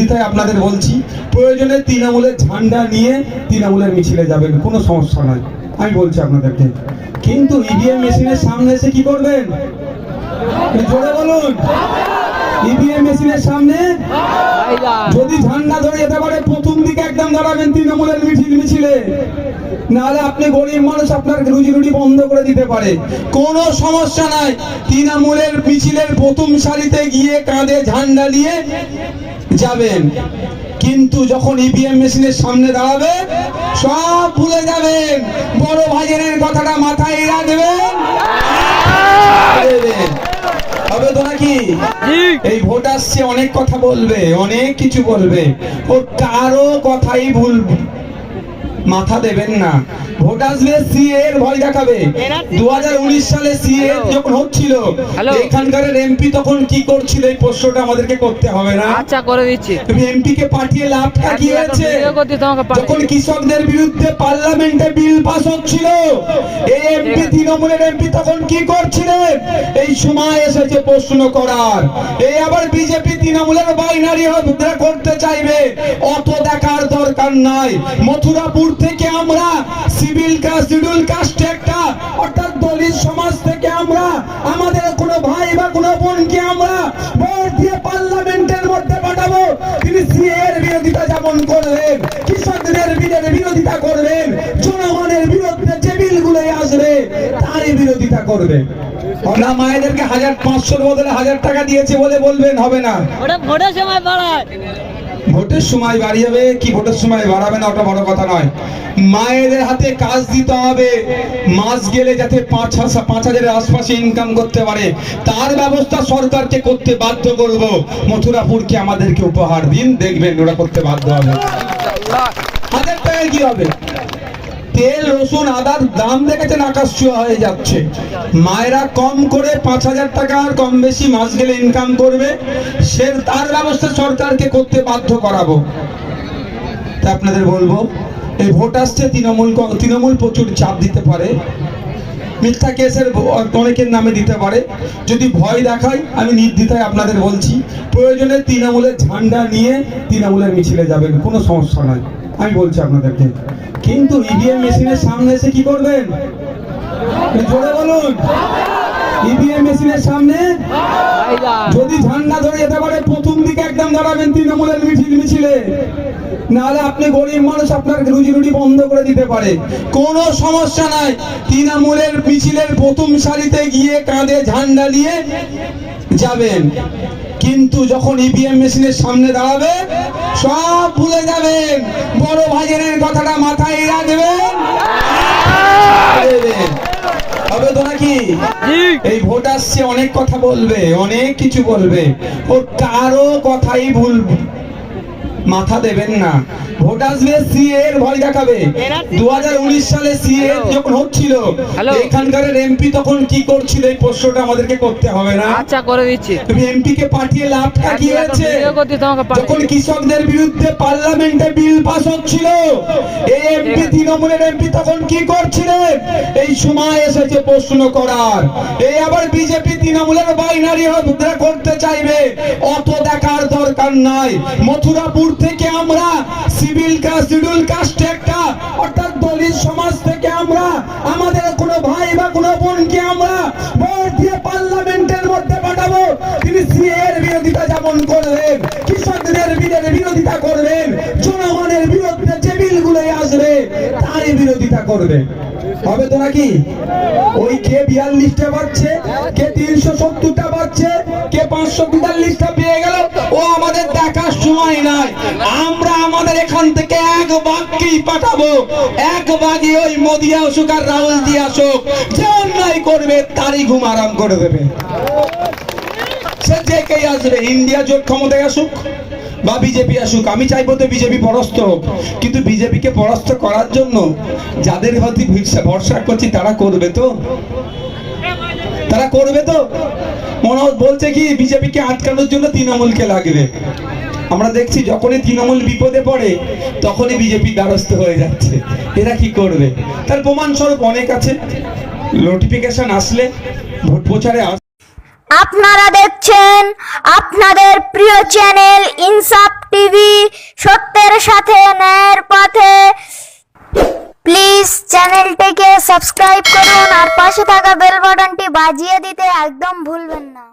নির্দ্বিধায় আপনাদের বলছি, প্রয়োজনে তৃণমূলের ঝান্ডা নিয়ে তৃণমূলের মিছিলে যাবেন, কোনো সমস্যা নাই আমি বলছি আপনাদেরকে। কিন্তু ইভিএম মেশিনের সামনে এসে কি করবেন? জোরে বলুন। ইভিএম মেশিনের সামনে? যদি ঝান্ডা ধরে যেতে পারে প্রথম দিকে একদম দাঁড়াবেন তৃণমূলের মিছিল মিছিলে। নাহলে আপনি গরিব মানুষ আপনার রুজি রুটি বন্ধ করে দিতে পারে। কোনো সমস্যা নাই। তৃণমূলের মিছিলের প্রথম সারিতে গিয়ে কাঁধে ঝান্ডা নিয়ে যাবেন। কিন্তু যখন ইভিএম মেশিনের সামনে দাঁড়াবে সব ভুলে যাবেন। বড় ভাইয়ের কথাটা মাথায় রাখবেন। এই ভোট আসছে অনেক কথা বলবে অনেক কিছু বলবে ও কারও কথাই ভুল মাথা দেবেন না। ভোট আসবে সিএ এর ভয় দেখাবে। দু সালে সিএ যখন হচ্ছিল এখানকার এমপি তখন কি করছিল এই প্রশ্নটা আমাদেরকে করতে হবে না? আচ্ছা করে দিচ্ছি। তুমি এমপি কে পাঠিয়ে লাভটা কি হয়েছে? যখন কৃষকদের বিরুদ্ধে পার্লামেন্টে বিল পাস হচ্ছিল এই এমপি তৃণমূলের এমপি তখন কি করছিলেন? এই সময় এসেছে প্রশ্ন করার। এই আবার বিজেপি তৃণমূলের বাইনারি করতে চাইবে। অত দেখার দরকার নাই। মথুরাপুর থেকে আমরা সিভিল কাস্ট শিডিউল কাস্ট একটা, অর্থাৎ দলিত সমাজ থেকে আমরা, আমাদের কোনো ভাই বা কোনো বোনকে আমরা ভোট দিয়ে পার্লামেন্টের মধ্যে পাঠাবো। তিনি সিএ এর বিরোধিতা যেমন করলেন কৃষকদের বিরোধী বিরোধিতা করবেন, জনগণের বিরুদ্ধে যে বিলগুলো আসবে, তারই বিরোধিতা করবে। আমরা মায়েদেরকে হাজার পাঁচশোর বদলে হাজার টাকা দিয়েছে বলে বলবেন, হবে না। ওটা ভোটের সময় বাড়ায় ভোটের সময় বাড়িয়ে কি ভোটের সময় বাড়াবে না, ওটা বড় কথা নয়। মায়েদের হাতে কাজ দিতে হবে মাস গেলে যাতে পাঁচ পাঁচ হাজারের আশপাশে ইনকাম করতে পারে। তার ব্যবস্থা সরকারকে করতে বাধ্য করব। মথুরাপুরকে আমাদেরকে উপহার দিন, দেখবেন ওরা করতে বাধ্য হবে। হাতের টাকায় কি হবে? তেল, রসুন, আদার দাম দেখেছেন আকাশ ছোঁয়া হয়ে যাচ্ছে। মায়েরা কম করে পাঁচ হাজার টাকা আর কম বেশি মাস গেলে ইনকাম করবে। সে তার ব্যবস্থা সরকারকে করতে বাধ্য করাবো। তা আপনাদের বলব, এই ভোট আসছে, তৃণমূল তৃণমূল প্রচুর চাপ দিতে পারে। মিথ্যা কেসের অনেকের নামে দিতে পারে। যদি ভয় দেখায়, আমি নির্দ্বিধায় আপনাদের বলছি, প্রয়োজনে তৃণমূলের ঝান্ডা নিয়ে তৃণমূলের মিছিলে যাবেন, কোনো সমস্যা নাই আমি বলছি আপনাদেরকে। কিন্তু ইভিএম মেশিনের সামনে এসে কি করবেন? জোরে বলুন। ইভিএম মেশিনের সামনে যদি ঝান্ডা ধরে যেতে পারে, প্রথম দিকে একদম দাঁড়াবেন তৃণমূলের মিছিল মিছিলে। নাহলে আপনি গরিব মানুষ আপনার রুজি রুটি বন্ধ করে দিতে পারে। কোনো সমস্যা নাই। তৃণমূলের মিছিলের প্রথম সারিতে গিয়ে কাঁধে ঝান্ডা নিয়ে যাবেন। কিন্তু যখন ইভিএম মেশিনের সামনে দাঁড়াবে সব ভুলে যাবেন। বড় ভাইয়ের কথাটা মাথায় রাখবেন। হবে তো নাকি? এই ভোট আসছে অনেক কথা বলবে অনেক কিছু বলবে। ও কারও কথাই ভুল মাথা দেবেন না। ভোট আসবে সিএ এর ভয় দেখাবে। দু সালে সিএ যখন হচ্ছিল এখানকার এমপি তখন কি করছিল এই প্রশ্নটা আমাদেরকে করতে হবে না? আচ্ছা করে দিচ্ছি। তুমি এমপি কে পাঠিয়ে লাভটা কি হয়েছে? যখন কৃষকদের বিরুদ্ধে পার্লামেন্টে বিল পাস হচ্ছিল এই এমপি তৃণমূলের এমপি তখন কি করছিলেন? এই সময় এসেছে প্রশ্ন করার। এই আবার বিজেপি তৃণমূলের বাইনারি করতে চাইবে। অত দেখার দরকার নাই। মথুরাপুর থেকে আমরা সিভিল কাস্ট শিডিউল কাস্ট একটা, অর্থাৎ দলিত সমাজ থেকে আমরা, আমাদের কোনো ভাই বা কোনো বোনকে আমরা ভোট দিয়ে পার্লামেন্টের মধ্যে পাঠাবো। তিনি সিএ এর বিরোধিতা যেমন করলেন কৃষকদের বিরোধিতা করবেন, জনগণের বিরুদ্ধে যে বিলগুলো আসবে, তারই বিরোধিতা করবে হবে তো নাকি? ওই কে বিয়াল্লিশটা পাচ্ছে কে তিনশো সত্তরটা পাচ্ছে কে পাঁচশো বিয়াল্লিশটা পেয়ে গেল, ও আমাদের দেখার সময় নাই। আমরা আমাদের এখান থেকে এক বাক্যেই পাঠাবো। এক বাগে ওই মোদি আসুক আর রাহুল জি আসুক। যে অন্যায় করবে, তারই ঘুম আরাম করে দেবে। সে যে কে আসবে, ইন্ডিয়া জোট ক্ষমতায় আসুক বা বিজেপি আসুক। আমি চাইব তো বিজেপি পরাস্ত হোক। কিন্তু বিজেপিকে পরাস্ত করার জন্য যাদের প্রতি ভরসা- করছি, তারা করবে তো? তারা করবে তো? মনোজ বলছে কি, বিজেপিকে আটকানোর জন্য তৃণমূলকে লাগবে। আমরা দেখছি যখনই তৃণমূল বিপদে পড়ে, তখনই বিজেপি দ্বারস্থ হয়ে যাচ্ছে। এরা কি করবে? তার প্রমাণ স্বরূপ অনেক আছে। নোটিফিকেশন আসলে, ভোট প্রচারে আস আপনারা দেখছেন আপনাদের প্রিয় চ্যানেল ইনসাফ টিভি। সত্যের সাথে ন্যায়ের পথে। প্লিজ চ্যানেলটিকে সাবস্ক্রাইব করুন আর পাশে থাকা বেল বাটনটি বাজিয়ে দিতে একদম ভুলবেন না।